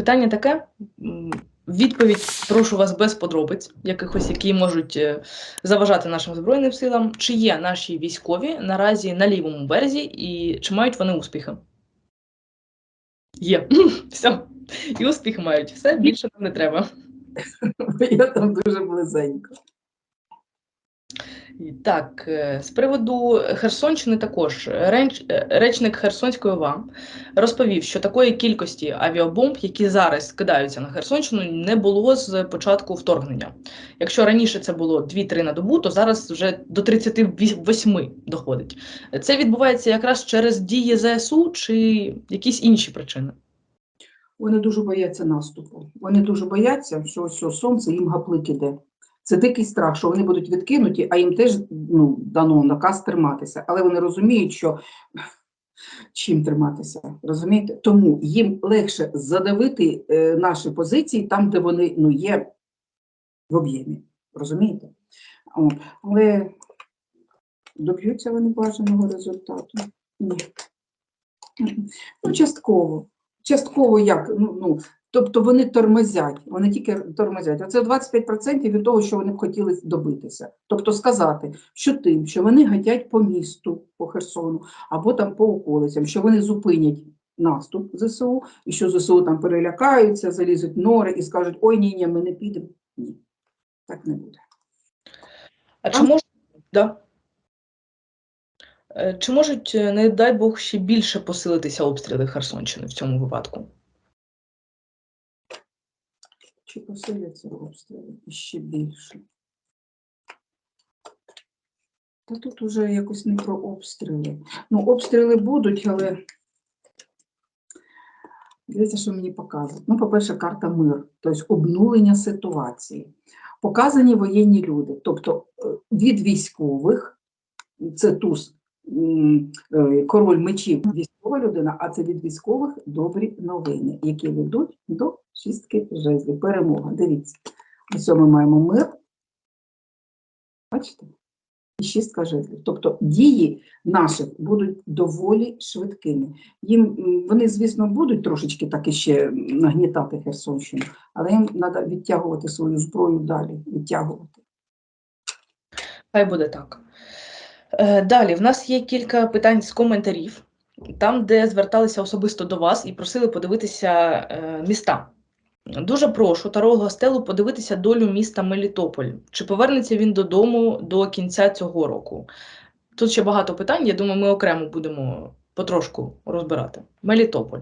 Питання таке. Відповідь прошу вас без подробиць, якихось, які можуть е, заважати нашим збройним силам. Чи є наші військові наразі на лівому березі і чи мають вони успіхи? Є. Все. І успіх мають. Все більше нам не треба. Я там дуже близенько. Так, е, з приводу Херсонщини також Ренч- е, речник Херсонської ОВА розповів, що такої кількості авіабомб, які зараз скидаються на Херсонщину, не було з початку вторгнення. Якщо раніше це було 2-3 на добу, то зараз вже до 38 доходить. Це відбувається якраз через дії ЗСУ чи якісь інші причини. Вони дуже бояться наступу. Вони дуже бояться, що ось сонце їм гаплик іде. Це дикий страх, що вони будуть відкинуті, а їм теж ну, дано наказ триматися. Але вони розуміють, що чим триматися, розумієте? Тому їм легше задавити е, наші позиції там, де вони ну, є в об'ємі. Розумієте? От. Але доб'ються вони бажаного результату. Ні. Ну, частково. Частково як? Ну, ну, тобто вони тормозять, вони тільки тормозять. Оце 25% від того, що вони б хотіли добитися. Тобто сказати, що тим, що вони гатять по місту, по Херсону, або там по околицям, що вони зупинять наступ ЗСУ, і що ЗСУ там перелякаються, залізуть нори і скажуть, ой, ні, ні, ми не підемо. Ні, так не буде. А чи може да. Е, Чи можуть, е, не дай Бог, ще більше посилитися обстріли Херсонщини в цьому випадку? Чи посиляться обстріли ще більше? Та тут уже якось не про обстріли. Ну, обстріли будуть, але дивіться, що мені показують. Ну, по-перше, карта мир, тобто обнулення ситуації. Показані воєнні люди, тобто е, від військових, це туз, е, король мечів, військова людина, а це від військових добрі новини, які ведуть до шістки жезлів. Перемога. Дивіться. Ось ми маємо мир. Бачите? І шістка жезлів. Тобто дії наших будуть доволі швидкими. Їм вони, звісно, будуть трошечки так іще нагнітати Херсонщину, але їм треба відтягувати свою зброю далі, відтягувати. Хай буде так. Е, Далі, в нас є кілька питань з коментарів, там, де зверталися особисто до вас і просили подивитися е, міста. Дуже прошу Тарого Стелу подивитися долю міста Мелітополь. Чи повернеться він додому до кінця цього року? Тут ще багато питань, я думаю, ми окремо будемо потрошку розбирати. Мелітополь.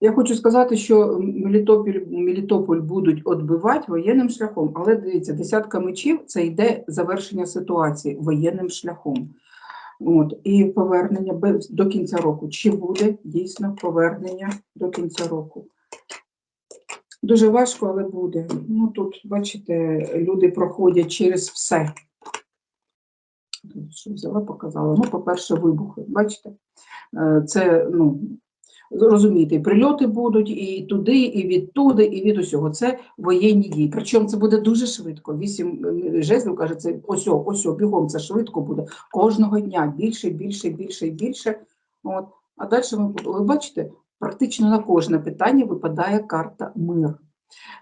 Я хочу сказати, що Мелітополь, Мелітополь будуть відбивати воєнним шляхом, але дивіться, десятка мечів це йде завершення ситуації воєнним шляхом. От, і повернення до кінця року. Чи буде дійсно повернення до кінця року? Дуже важко, але буде. Ну тут, бачите, люди проходять через все. Що взяла, показала. Ну, по-перше, вибухи. Бачите? Е, Це, ну, Розумієте, прильоти будуть і туди, і відтуди, і від усього. Це воєнні дії. Причому це буде дуже швидко. Вісім жезлів каже, це ось, ось, бігом це швидко буде. Кожного дня більше, більше, більше більше. От. А далі ми, ви бачите, практично на кожне питання випадає карта мир.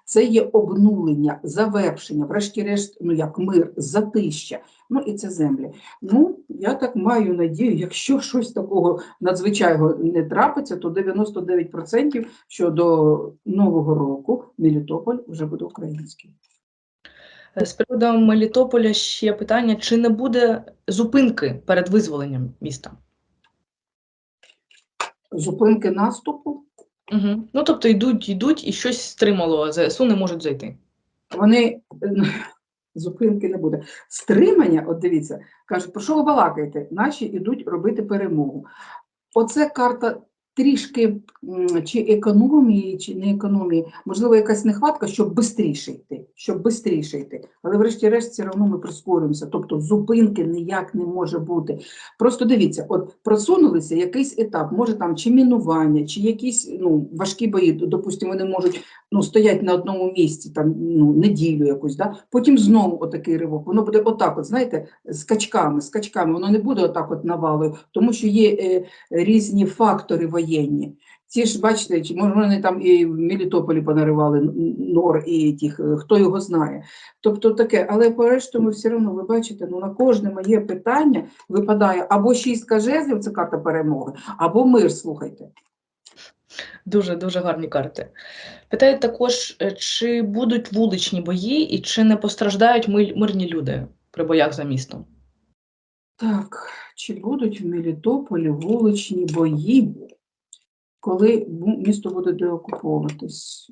Це є обнулення, завершення, врешті-решт, ну як мир, затища. Ну і це землі. Ну, я так маю надію, якщо щось такого надзвичайного не трапиться, то 99% що до Нового року Мелітополь вже буде український. З приводу Мелітополя ще питання: чи не буде зупинки перед визволенням міста? Зупинки наступу, Угу. Ну, тобто йдуть, йдуть і щось стримало, а ЗСУ не можуть зайти. вони зупинки не буде. Стримання, от дивіться, кажуть, про що ви балакаєте? Наші йдуть робити перемогу. Оце карта трішки чи економії, чи не економії, можливо, якась нехватка, щоб швидше йти, щоб швидше йти. Але врешті-решт все одно ми прискорюємося. Тобто зупинки ніяк не може бути. Просто дивіться, от просунулися якийсь етап, може там чи мінування, чи якісь ну, важкі бої, допустимо, вони можуть ну, стоять на одному місці там ну, неділю якусь, да? потім знову отакий ривок. Воно буде отак, от, знаєте, скачками, скачками, воно не буде отак от навалою, тому що є е, різні фактори воєнні. Ці ж, бачите, чи може вони там і в Мелітополі понаривали нор і тих, е, хто його знає. Тобто таке, але по-решту ми все одно, ви бачите, ну на кожне моє питання випадає або шістка жезлів, це карта перемоги, або мир, слухайте. Дуже дуже гарні карти. Питають також, е, чи будуть вуличні бої і чи не постраждають мирні люди при боях за місто? Так, чи будуть в Мелітополі вуличні бої, коли місто буде деокуповуватись?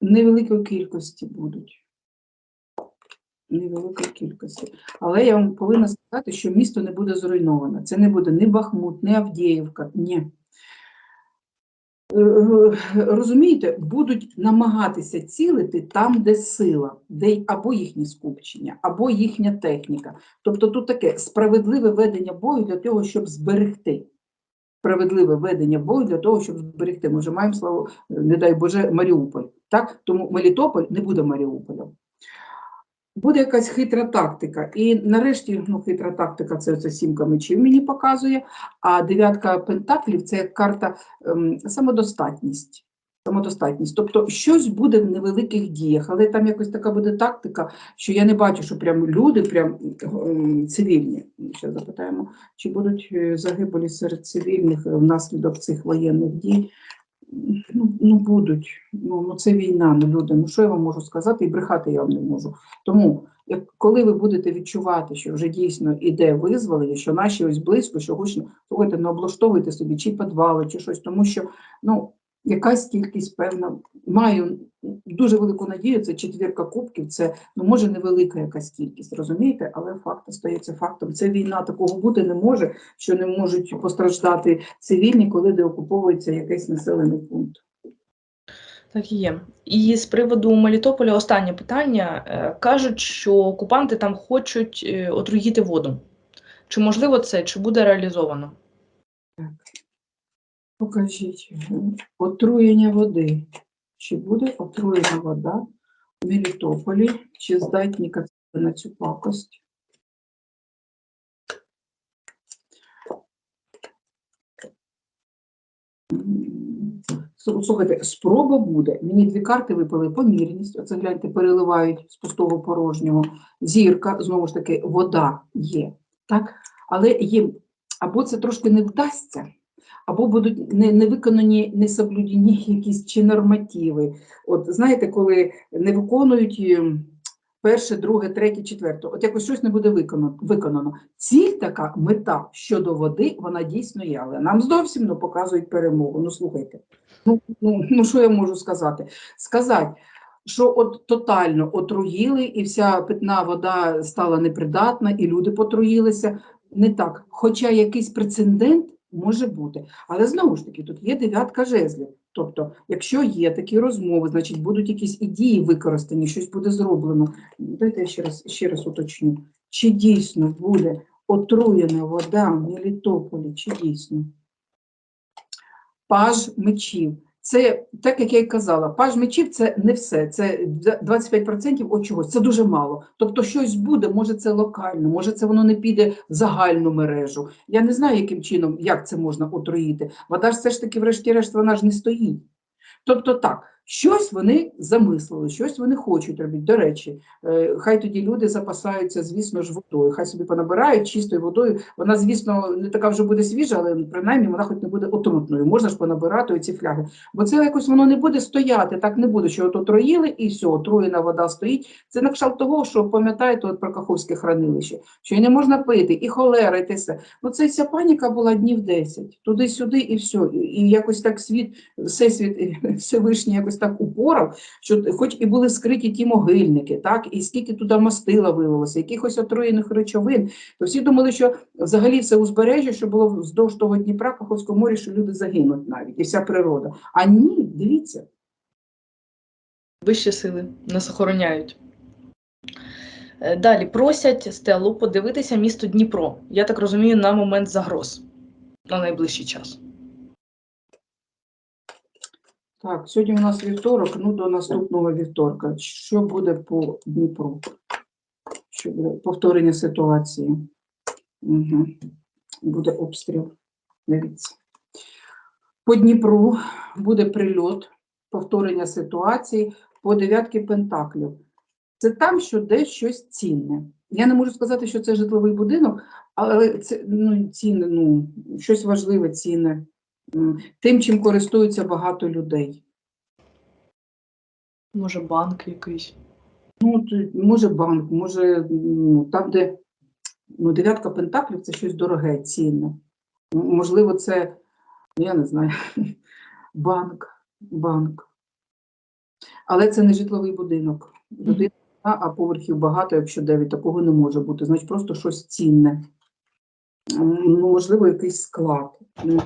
Невеликої кількості будуть. Невеликої кількості. Але я вам повинна сказати, що місто не буде зруйноване. Це не буде ні Бахмут, ні Авдіївка, ні. Е, е, Розумієте, будуть намагатися цілити там, де сила, де або їхні скупчення, або їхня техніка. Тобто тут таке справедливе ведення бою для того, щоб зберегти. Справедливе ведення бою для того, щоб зберегти. Ми вже маємо славу, не дай Боже, Маріуполь. Так? Тому Мелітополь не буде Маріуполем. Буде якась хитра тактика. І нарешті, ну, хитра тактика це, це сімка мечів мені показує, а дев'ятка пентаклів це як карта ем, самодостатність. Самодостатність. Тобто щось буде в невеликих діях, але там якось така буде тактика, що я не бачу, що прям люди прям цивільні. Ще запитаємо, чи будуть е, загибелі серед цивільних е, внаслідок цих воєнних дій. Ну, ну будуть. Ну, ну це війна, ну люди. Ну що я вам можу сказати? І брехати я вам не можу. Тому, як коли ви будете відчувати, що вже дійсно іде визволення, що наші ось близько, що гучно, слухайте, не облаштовуйте собі чи підвали, чи щось, тому що ну якась кількість певна. Маю дуже велику надію, це четвірка кубків, це ну може невелика якась кількість, розумієте? Але факт остається фактом. Це війна такого бути не може, що не можуть постраждати цивільні, коли деокуповується якийсь населений пункт. Так і є. І з приводу Мелітополя останнє питання. Е, Кажуть, що окупанти там хочуть е, отруїти воду. Чи можливо це, чи буде реалізовано? Покажіть отруєння води. Чи буде отруєна вода в Мелітополі? Чи здатні на цю пакость? Слухайте, спроба буде. Мені дві карти випали помірність. Оце гляньте, переливають з пустого порожнього. Зірка, знову ж таки, вода є. Так? Але їм або це трошки не вдасться, або будуть не, не виконані, не соблюдені якісь чи нормативи. От знаєте, коли не виконують ем, перше, друге, третє, четверте, от якось щось не буде виконано. виконано. Ціль така мета щодо води, вона дійсно є, але нам зовсім не показують перемогу. Ну слухайте, ну, ну, ну що я можу сказати? Сказати. Що от тотально отруїли, і вся питна вода стала непридатна, і люди потруїлися. Не так. Хоча якийсь прецедент може бути. Але знову ж таки, тут є дев'ятка жезлів. Тобто, якщо є такі розмови, значить будуть якісь ідеї використані, щось буде зроблено. Дайте я ще раз, ще раз уточню. Чи дійсно буде отруєна вода в Мелітополі? Чи дійсно? Паж мечів. Це так, як я й казала, паж мечів це не все. Це 25% от чогось. Це дуже мало. Тобто, щось буде, може це локально, може це воно не піде в загальну мережу. Я не знаю, яким чином, як це можна отруїти. Вода ж все ж таки, врешті-решт, вона ж не стоїть. Тобто так, щось вони замислили, щось вони хочуть робити. До речі, е, хай тоді люди запасаються, звісно ж, водою. Хай собі понабирають чистою водою. Вона, звісно, не така вже буде свіжа, але принаймні вона хоч не буде отрутною. Можна ж понабирати оці фляги. Бо це якось воно не буде стояти, так не буде, що от отруїли і все, отруєна вода стоїть. Це на кшталт того, що пам'ятаєте от про Каховське хранилище, що і не можна пити, і холера, і те все. Ну це ця паніка була днів 10, туди-сюди, і все. І якось так світ, всесвіт, Всевишній якось так упорав, що хоч і були скриті ті могильники, так, і скільки туди мастила вилилося, якихось отруєних речовин, то всі думали, що взагалі все узбережжя, що було вздовж того Дніпра, Каховського моря, що люди загинуть навіть, і вся природа. А ні, дивіться. Вищі сили нас охороняють. Е, Далі просять Стелу подивитися місто Дніпро. Я так розумію, на момент загроз на найближчий час. Так, сьогодні у нас вівторок, ну до наступного вівторка. Що буде по Дніпру? Що буде повторення ситуації? Угу. Буде обстріл. Дивіться. По Дніпру буде прильот, повторення ситуації по дев'ятки пентаклів. Це там, що десь щось цінне. Я не можу сказати, що це житловий будинок, але це ну, цінне, ну, щось важливе, цінне. Тим, чим користуються багато людей. Може, банк якийсь. Ну, може банк, може ну, там, де ну, дев'ятка пентаклів це щось дороге, цінне. Можливо, це, ну, я не знаю, банк, банк. Але це не житловий будинок. Людина, а поверхів багато, якщо 9, такого не може бути. Значить, просто щось цінне. Ну, можливо, якийсь склад, ну,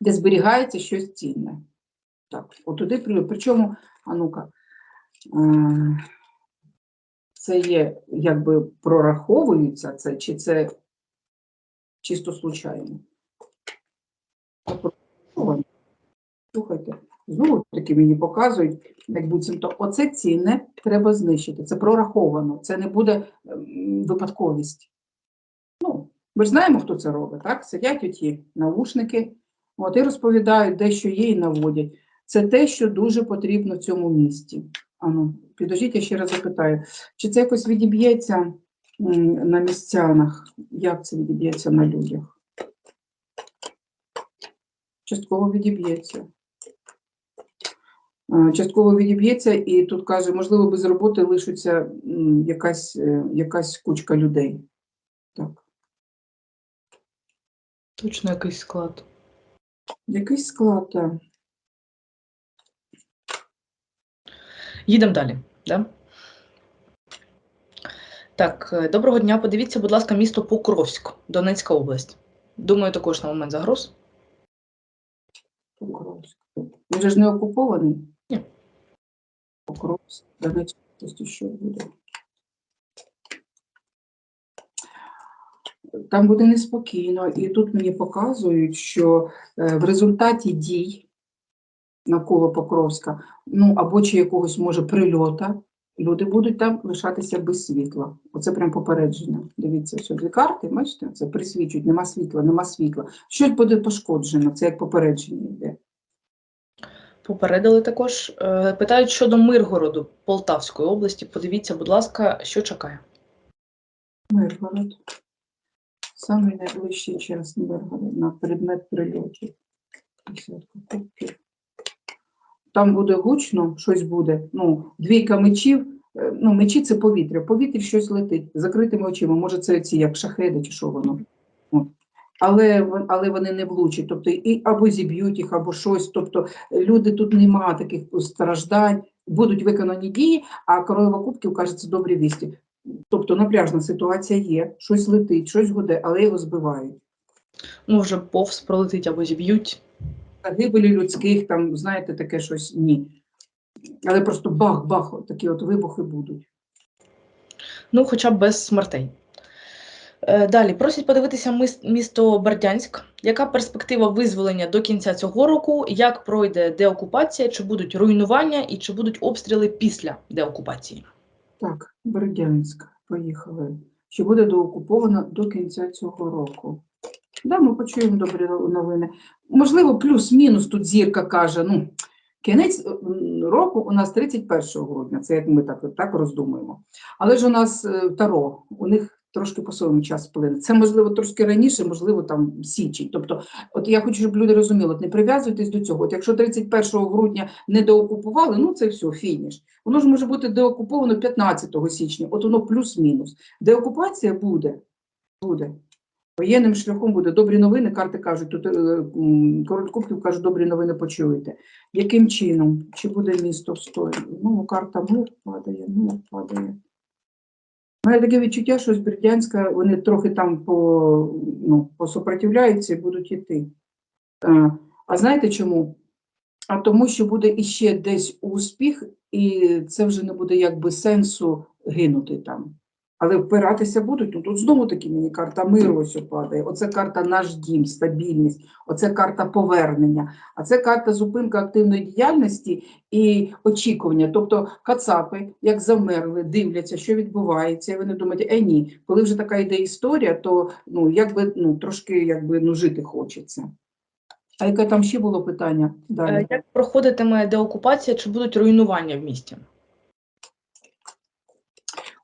де зберігається щось цінне. Так, отуди. Причому, а ну-ка, е, це є, якби прораховується це, чи це чисто случайно? Слухайте, знову таки мені показують, як буцімто, оце цінне треба знищити. Це прораховано, це не буде ем, випадковість. Ну, ми ж знаємо, хто це робить, так? Сидять оті наушники, от, і розповідають, де що є, і наводять. Це те, що дуже потрібно в цьому місті. Ану, підождіть, я ще раз запитаю, чи це якось відіб'ється на містянах? Як це відіб'ється на людях? Частково відіб'ється. Частково відіб'ється, і тут каже, можливо, без роботи лишиться якась, е, якась кучка людей. Так. Точно якийсь склад. Якийсь склад, так. Їдемо далі. Да? Так, е, доброго дня. Подивіться, будь ласка, місто Покровськ, Донецька область. Думаю, також на момент загроз. Покровськ. Він же ж не окупований? Ні. Покровськ, Донецька, область, що буде. Там буде неспокійно, і тут мені показують, що е, в результаті дій навколо Покровська, ну або чи якогось може прильота, люди будуть там лишатися без світла. Оце прям попередження. Дивіться, ось дві карти, бачите, це присвічують, нема світла, нема світла. Щось буде пошкоджено, це як попередження йде. Попередили також. Е, Питають щодо Миргороду Полтавської області. Подивіться, будь ласка, що чекає. Миргород. Самий найближчий час на предмет прильотів. Там буде гучно, щось буде. Ну, двійка мечів. Е, Ну, мечі це повітря. В повітрі щось летить. Закритими очима. Може, це ці як шахеди чи що воно. Але, але вони не влучать. Тобто, і або зіб'ють їх, або щось. Тобто, люди тут нема таких страждань. Будуть виконані дії, а королева кубків каже, це добрі вісті. Тобто напряжна ситуація є, щось летить, щось гуде, але його збивають. Ну, вже повз пролетить або зіб'ють. Загибелі людських, там, знаєте, таке щось ні. Але просто бах-бах, такі от вибухи будуть. Ну, хоча б без смертей. Е, Далі просять подивитися місто Бердянськ. Яка перспектива визволення до кінця цього року? Як пройде деокупація? Чи будуть руйнування і чи будуть обстріли після деокупації? Так, Бердянськ, поїхали. Чи буде доокуповано до кінця цього року? Да, ми почуємо добрі новини. Можливо, плюс-мінус тут зірка каже, ну, кінець року у нас 31 грудня, це як ми так, так роздумуємо. Але ж у нас е, Таро, у них трошки по своєму час плине. Це можливо трошки раніше, можливо, там січень. Тобто, от я хочу, щоб люди розуміли, от не прив'язуйтесь до цього. От якщо 31 грудня не доокупували, ну це все, фініш. Воно ж може бути деокуповано 15 січня, от воно плюс-мінус. Деокупація буде, буде. Воєнним шляхом буде добрі новини. Карти кажуть, тут е, король кубків каже, добрі новини почуєте. Яким чином? Чи буде місто встояти? Ну, карта мир падає, мир падає. Мене таке відчуття, що з Бердянська вони трохи там по, ну, посопротивляються і будуть йти. А, А знаєте чому? А тому, що буде іще десь успіх, і це вже не буде якби сенсу гинути там. Але впиратися будуть. Ну тут знову таки мені карта миру ось падає. Оце карта наш дім, стабільність, оце карта повернення, а це карта зупинка активної діяльності і очікування. Тобто кацапи, як замерли, дивляться, що відбувається, і вони думають, е, ні, коли вже така йде історія, то ну якби ну трошки якби ну жити хочеться. А яке там ще було питання? Далі. Е, Як проходитиме деокупація, чи будуть руйнування в місті?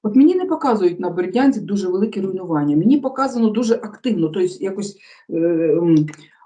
От мені не показують на Бердянці дуже велике руйнування. Мені показано дуже активно. Тобто якось е,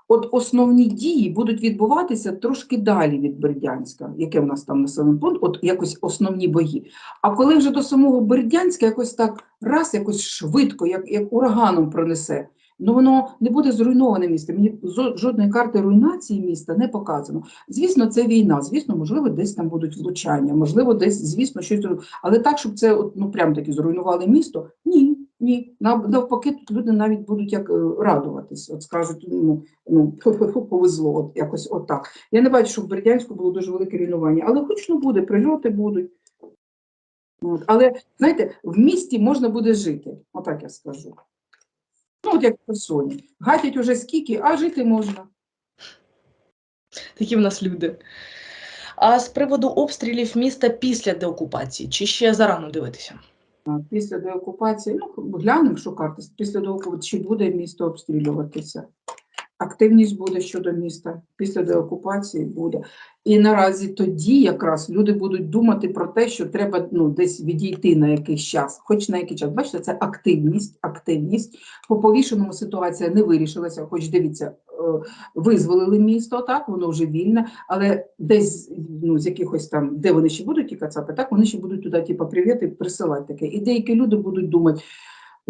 от основні дії будуть відбуватися трошки далі від Бердянська, яке в нас там населений пункт, от якось основні бої. А коли вже до самого Бердянська якось так раз, якось швидко, як, як ураганом пронесе. Ну, воно не буде зруйноване місто. Мені жодної карти руйнації міста не показано. Звісно, це війна. Звісно, можливо, десь там будуть влучання, можливо, десь, звісно, щось. Але так, щоб це ну прям таки зруйнували місто, ні, ні. Навпаки, тут люди навіть будуть як е, радуватись. От скажуть, ну, ну повезло, от якось отак. Я не бачу, що в Бердянську було дуже велике руйнування, але хоч ну буде, прильоти будуть. От. Але знаєте, в місті можна буде жити, отак я скажу. Ну, от як в Херсоні. Гатять уже скільки, а жити можна. Такі в нас люди. А з приводу обстрілів міста після деокупації, чи ще зарано дивитися? Після деокупації, ну, глянемо, що карта, після деокупації, чи буде місто обстрілюватися. Активність буде щодо міста, після деокупації буде. І наразі тоді якраз люди будуть думати про те, що треба ну, десь відійти на якийсь час, хоч на який час. Бачите, це активність, активність. По повішеному ситуація не вирішилася, хоч дивіться, е, визволили місто, так, воно вже вільне, але десь ну, з якихось там, де вони ще будуть ті кацапи, так вони ще будуть туди, типу, привіти, присилати таке. І деякі люди будуть думати.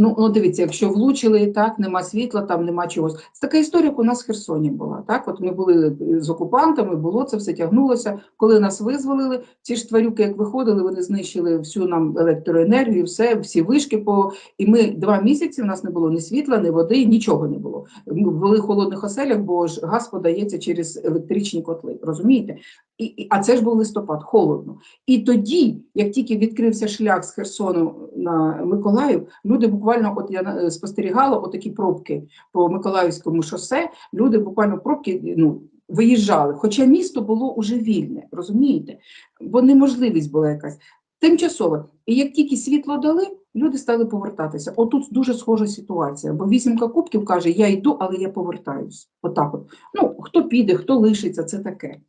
Ну, ну дивіться, якщо влучили, так, нема світла, там нема чогось. Це така історія, як у нас в Херсоні була. Так, от ми були з окупантами, було це все тягнулося. Коли нас визволили, ці ж тварюки, як виходили, вони знищили всю нам електроенергію, все, всі вишки по. І ми два місяці. У нас не було ні світла, ні води, нічого не було. Ми були в холодних оселях, бо ж газ подається через електричні котли. Розумієте? І, а це ж був листопад, холодно. І тоді, як тільки відкрився шлях з Херсону на Миколаїв, люди буквально, от я е, спостерігала, отакі пробки по Миколаївському шосе, люди буквально пробки ну, виїжджали. Хоча місто було уже вільне, розумієте? Бо неможливість була якась. Тимчасово. І як тільки світло дали, люди стали повертатися. Отут дуже схожа ситуація, бо вісімка кубків каже, я йду, але я повертаюсь. Отак от. Ну, хто піде, хто лишиться, це таке.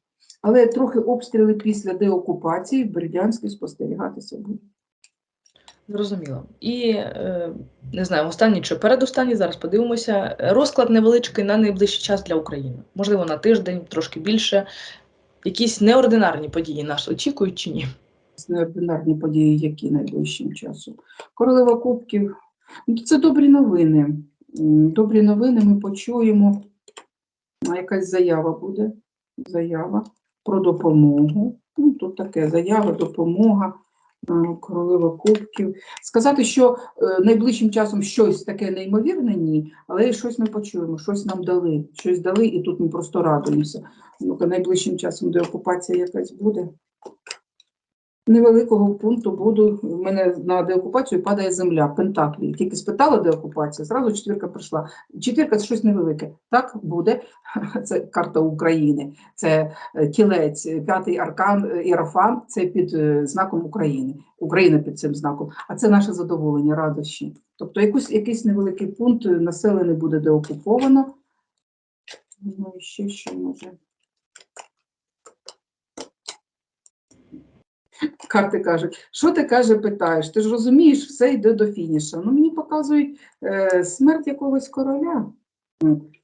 Але трохи обстріли після деокупації в Бердянській спостерігатися будуть. Зрозуміло. І е, не знаю, останній чи передостанній, зараз подивимося. Розклад невеличкий на найближчий час для України. Можливо, на тиждень, трошки більше. Якісь неординарні події нас очікують чи ні? неординарні події, які найближчим часом. Королева Кубків. Ну, Це добрі новини. Добрі новини ми почуємо. Якась заява буде. Заява про допомогу. Ну, тут таке заява, допомога. е, Королева Кубків. Сказати, що е, найближчим часом щось таке неймовірне, ні, але щось ми почуємо, щось нам дали, щось дали, і тут ми просто радуємося. Ну-ка, найближчим часом деокупація якась буде невеликого пункту буду. У мене на деокупацію падає земля, пентаклі. Тільки спитала деокупація, зразу четвірка прийшла. Четвірка це щось невелике. Так буде. Це карта України, це е, тілець, е, п'ятий аркан е, Іерофан, це під е, знаком України. Україна під цим знаком. А це наше задоволення, радощі. Тобто якийсь, якийсь невеликий пункт е, населений буде деокуповано. Ну і ще що може. Карти кажуть, що ти каже, питаєш? Ти ж розумієш, все йде до фініша. Ну, мені показують е, смерть якогось короля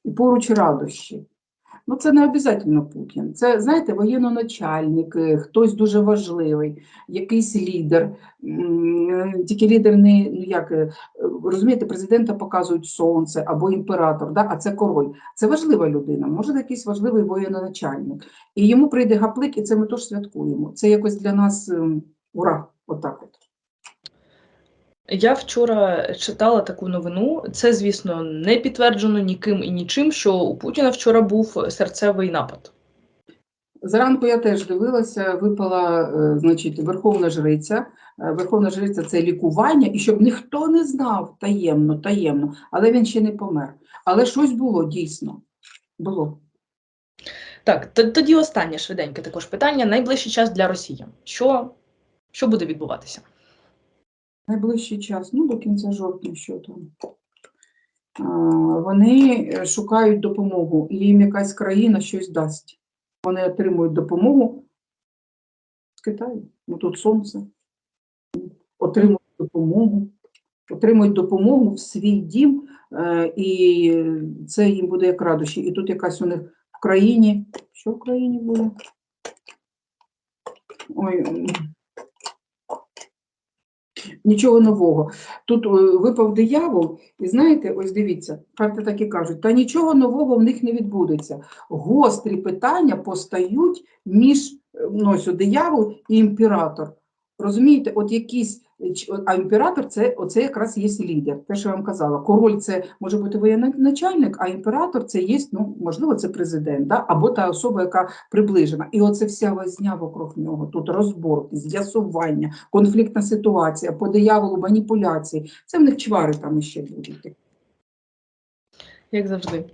і поруч радощі. Ну, це не обов'язково Путін. Це, знаєте, воєнноначальник, е, хтось дуже важливий, якийсь лідер. Е, Тільки лідер не ну як е, розумієте, президента показують сонце або імператор, да? а це король. Це важлива людина, може якийсь важливий воєнноначальник. І йому прийде гаплик, і це ми теж святкуємо. Це якось для нас ем, ура, отак от. Я вчора читала таку новину. Це, звісно, не підтверджено ніким і нічим, що у Путіна вчора був серцевий напад. Зранку я теж дивилася, випала, е, значить, Верховна Жриця. Е, Верховна Жриця це лікування, і щоб ніхто не знав таємно, таємно, але він ще не помер. Але щось було дійсно. Було. Так, тоді останнє швиденьке також питання. Найближчий час для росіян. Що, що буде відбуватися? Найближчий час, ну до кінця жовтня, що там. вони е, шукають допомогу, і їм якась країна щось дасть. Вони отримують допомогу з Китаю. Ну тут сонце. Отримують допомогу, отримують допомогу в свій дім, е, і це їм буде як радощі. І тут якась у них в країні. Що в країні буде? Ой. Нічого нового. Тут е, випав диявол, і знаєте, ось дивіться, карти так і кажуть, та нічого нового в них не відбудеться. Гострі питання постають між е, ну, ось, диявол і імператор. Розумієте, от якісь, е, а імператор це оце якраз є лідер. Те, що я вам казала. Король це може бути воєначальник, а імператор це є, ну можливо, це президент, да? або та особа, яка приближена. І оце вся возня вокруг нього. Тут розборки, з'ясування, конфліктна ситуація, по дияволу, маніпуляції. Це в них чвари там іще будуть. як завжди.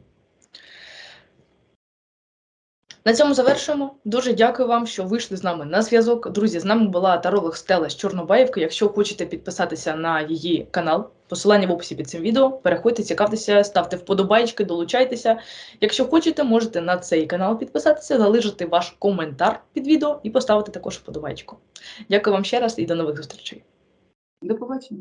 На цьому завершуємо. Дуже дякую вам, що вийшли з нами на зв'язок. Друзі, з нами була таролог Стела з Чорнобаївки. Якщо хочете підписатися на її канал, посилання в описі під цим відео. Переходьте, цікавтеся, ставте вподобайки, долучайтеся. Якщо хочете, можете на цей канал підписатися, залишити ваш коментар під відео і поставити також вподобайку. Дякую вам ще раз і до нових зустрічей. До побачення.